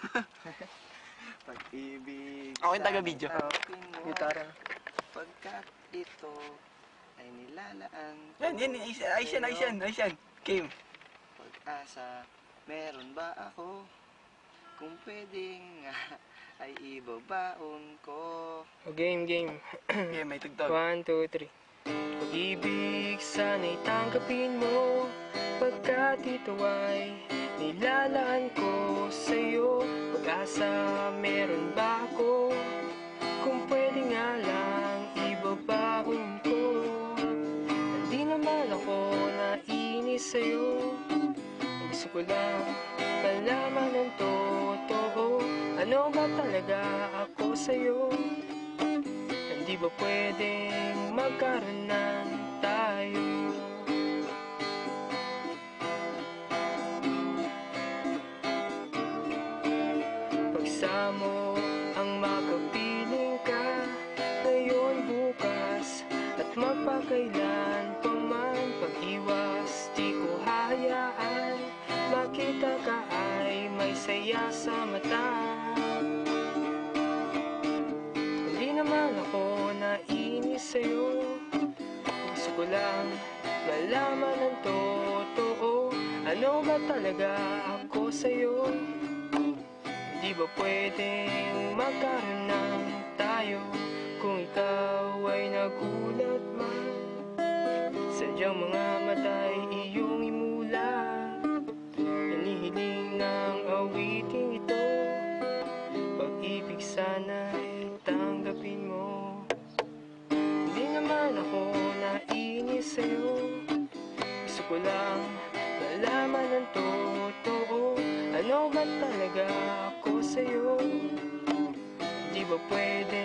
Pag-ibig Ako yung taga-video. Gitara. Pagkat ito ay nilalaan Yan, yan, ayos yan, ayos yan, ayos yan, ayos yan. Game. Pag-asa, meron ba ako? Kung pwedeng nga, ay ibabaon ko. O game, game. Game, may tugtog. One, two, three. Pag-ibig sana'y tanggapin mo Pagkat ito ay nilalaan ko sa'yo Pag-asa meron ba ako? Kung pwede nga lang ibabaon ko Hindi naman ako nainis sa'yo Gusto ko lang malaman ng totoo Ano ba talaga ako sa'yo? Hindi ba pwedeng magkaroon ng Pagsamo ang makapiling ka Ngayon bukas At magpakailan pa man Pag-iwas. Di ko hayaan Makita ka ay may saya sa mata. Hindi naman ako nainis sa'yo. Gusto ko lang malaman ng totoo. Ano ba talaga ako sa'yo? Hindi ba pwedeng magkaroon tayo Kung ikaw ay nagulat man? Sadyang mga matay iyong imula. Hinihiling ng awiting ito. Pag-ibig sana'y tanggapin mo. Hindi naman ako nainis sa'yo. Gusto ko lang malaman ng totoo. Ano ba talaga sa'yo. Di ba pwede